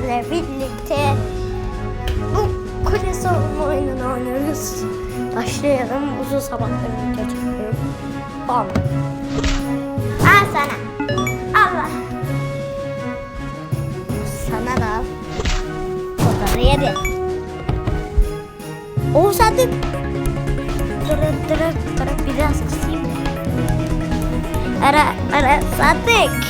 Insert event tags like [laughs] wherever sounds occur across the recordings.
sizlerle birlikte bu kule savunma oyununu oynuyoruz. Başlayalım. Uzun sabahları video çekiyorum. Bam. Al sana. Allah. Sana da. Fotoğrafı yedi. O sadık. Dırıp dırıp dırıp biraz kısayım. Ara ara sadık.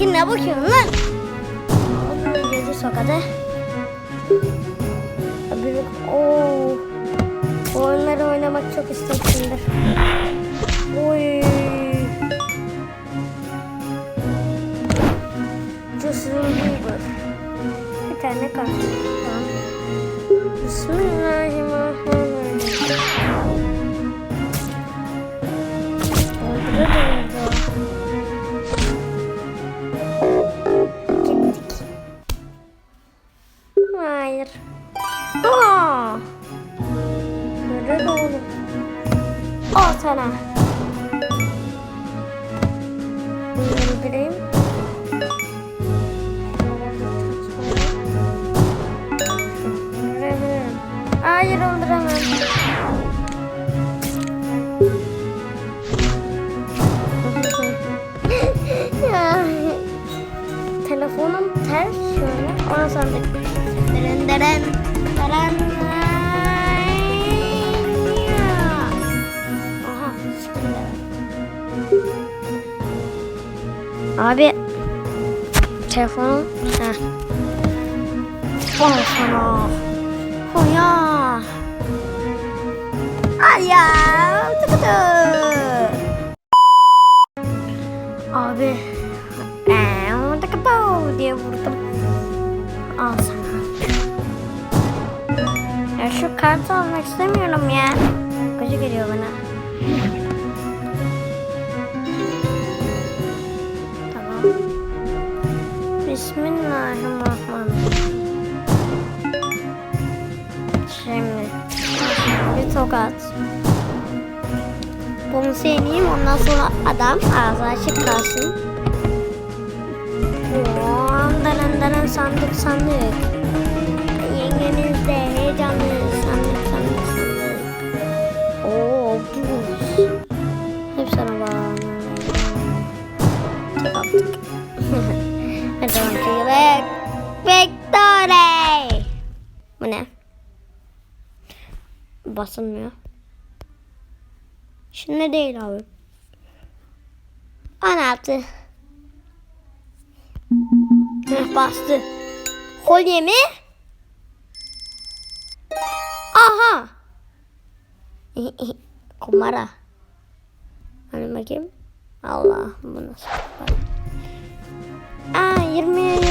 Ne bakıyorsun lan? Abi yedi sokada. Büyük. Oo. Bu oyunları oynamak çok istemişimdir. Oy. Justin Bieber. Bir tane kart. Tamam. Bismillahirrahmanirrahim. Al sana. Abi. Telefonum. Heh. Al sana. Oh ya. Al ya. Tıkı tıkı. Abi. Eee, tıkı tıkı diye vurdum. Al sana. Ya şu kartı almak istemiyorum ya. Gıcı geliyor bana. Bismillahirrahmanirrahim. Şimdi bir tokat. Bunu seveyim ondan sonra adam ağzı açık kalsın. Danan sandık sandık. Basılmıyor. Şimdi değil abi. 16. Heh, bastı. Kolye mi? Aha. [laughs] Kumara. Hani bakayım. Allah bu nasıl kumara? Aa 20'ye 20.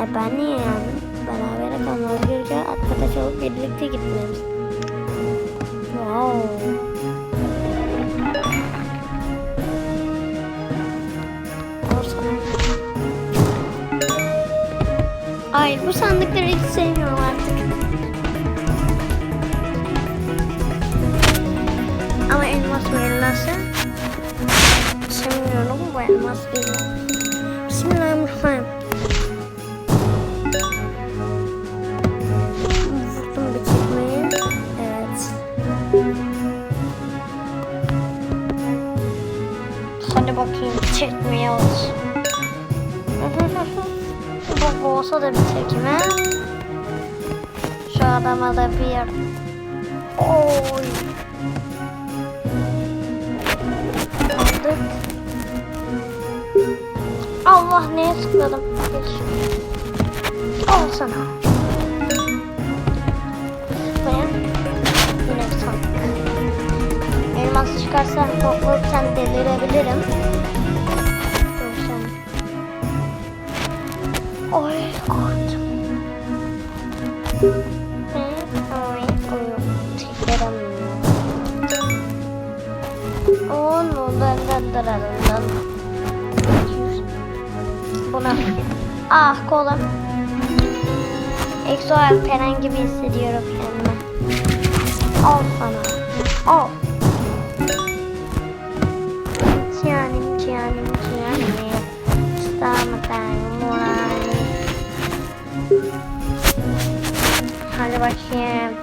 E ben niye yani? Beraber kalmamız gerekiyor. Arkadaş olup birlikte gitmemiz. Wow. Ay bu sandıkları hiç sevmiyorum artık. Ama elmas elması? Sevmiyorum bu elmas değil. Olsun. Bu olsa da bir çekme. Şu adama da bir Oy. Aldık. Allah neye tıkladım? Geç. Al sana. Ve yine sandık. Elmas çıkarsan korkursan delirebilirim. Ah kolum. Exo Alperen gibi hissediyorum kendimi. Al sana. Al. Cianim, cianim, cianim. Stamatan, morani. Hadi bakayım.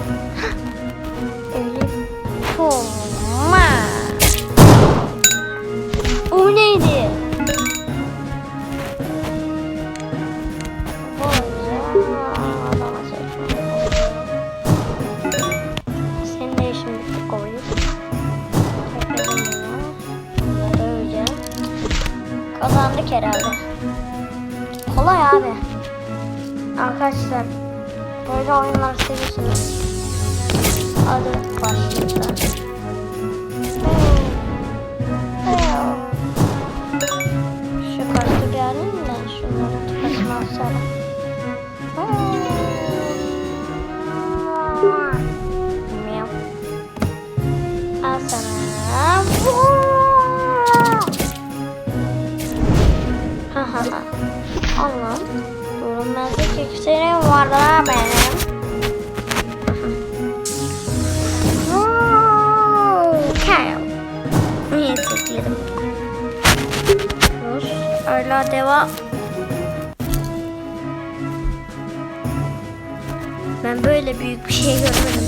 Ben böyle büyük bir şey görmedim.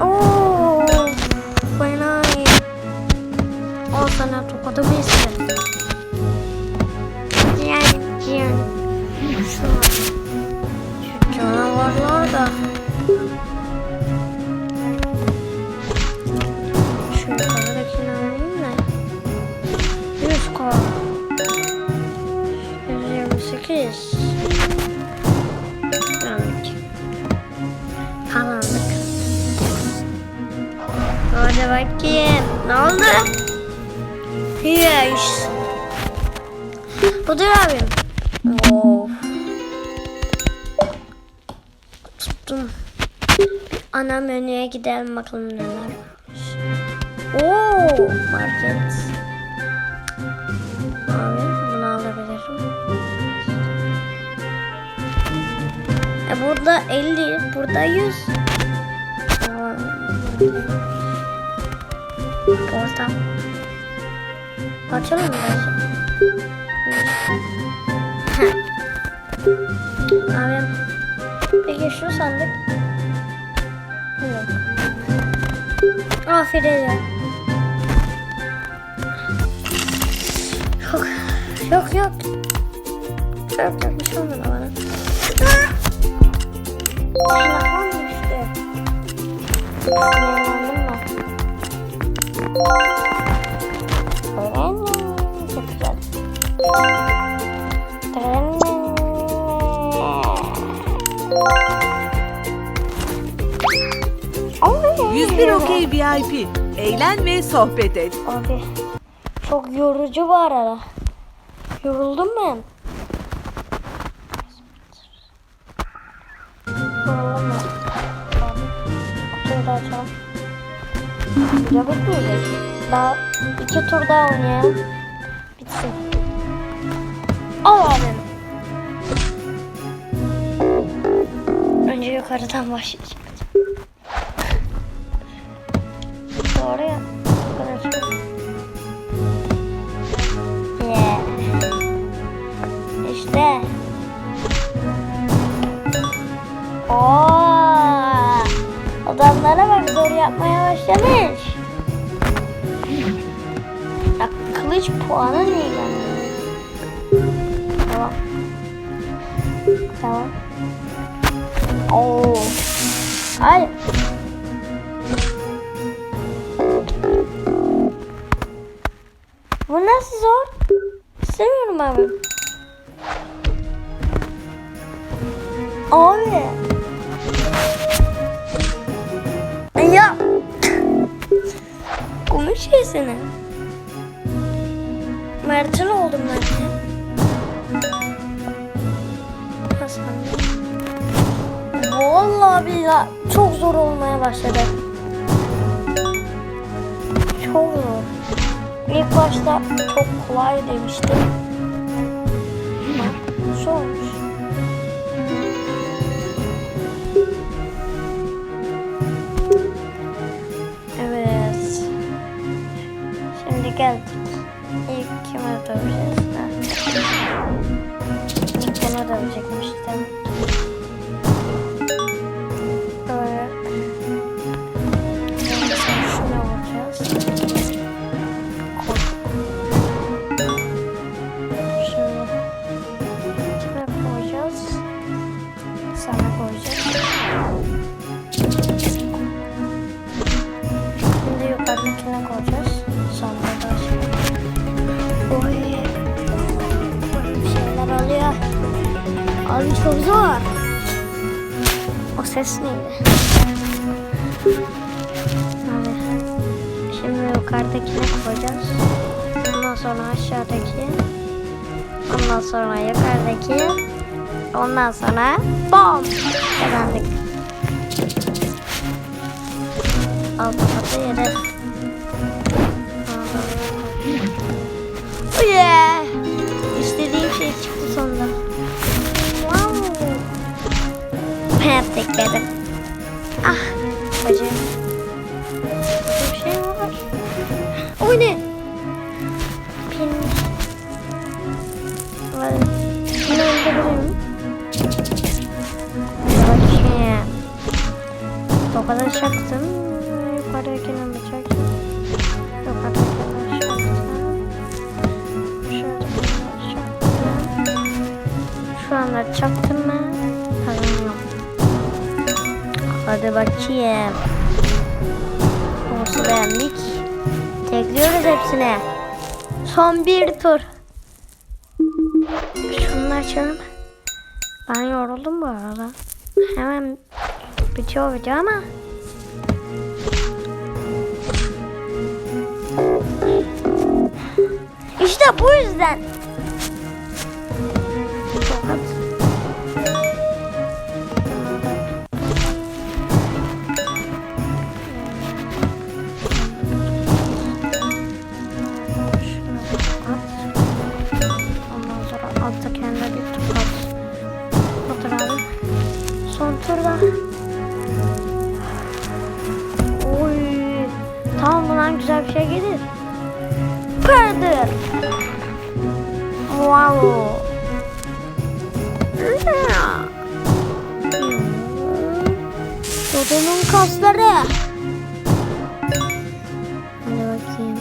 Ah. Oo, fena iyi. Al sana tokadımı istedim. Yani, yani. Şu, şu canavarlar da. Ne oldu? Yes. Budur abim. Of. Tuttum. Ana menüye gidelim bakalım neler varmış. Oo, market. Abi bunu alabilirim. E burada 50, burada 100. Aa, Portal. Açalım mı? Abi. Peki şu sandık. Yok. Aferin ya. Yok. Yok yok. Yok yok bir şey olmadı bana. Telefon düştü. Sinirlendim ben. Öğrendim. Çok güzel. Tırırırırır. 101 Okey VIP. Eğlen ve sohbet et. Abi çok yorucu bu arada. Yoruldum ben. Yoruldum ben. Açalım. Ya bitmeyecek. Daha iki tur daha oynayalım. Bitsin. Al abi. Önce yukarıdan başlayacağım. Doğru ya. Yeah. İşte. Oo. Bak yapmaya başlamış. Ya kılıç puanı ne yani? Tamam. Tamam. Oo. Ay. Bu nasıl zor? İstemiyorum abi. Abi. Şeysini. Mert'in oldum ben de. Hasan. Vallahi billahi çok zor olmaya başladı. Çok zor. İlk başta çok kolay demiştim. Geldik. İlk kime döveceğiz? Ha. İlk bana dövecekmiştim. O ses neydi? Abi. Şimdi yukarıdakine koyacağız. Ondan sonra aşağıdaki. Ondan sonra yukarıdaki. Ondan sonra bom. Kazandık. Alt katı yere. Oh yeah. İstediğim şey çıktı sonunda. Ben tekledim. Ah. Bacım. Bir şey var. O ne? Pin. Var. Bunu öldürelim. Bakayım. O kadar çaktım. Çaktım? Yukarıdakine çaktım. Şuradakine çaktım. Şu anda çaktım Hadi bakayım. Nasıl beğendik? Tekliyoruz hepsine. Son bir tur. Şunu açalım. Ben yoruldum bu arada. Hemen bitiyor video ama. İşte bu yüzden. Wow. Dodo'nun kasları. Hadi bakayım.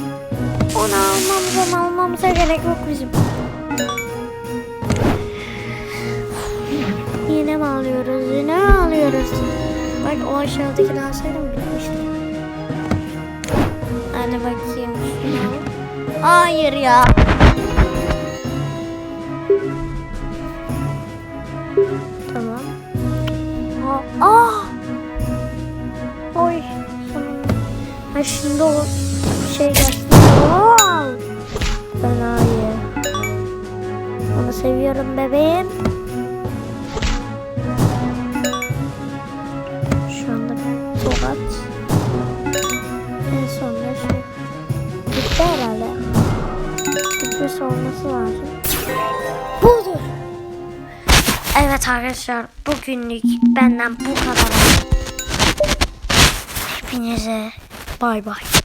Onu almamıza almamıza gerek yok bizim. Yine mi alıyoruz? Yine mi alıyoruz? Bak o aşağıdakini alsaydım bitmişti. Hadi bakayım şunu. Hayır ya. Tamam. Aa, ah! Oy. Ha şimdi o şey gelsin. Ben iyi. Onu seviyorum bebeğim. Evet arkadaşlar bugünlük benden bu kadar. Hepinize bay bay.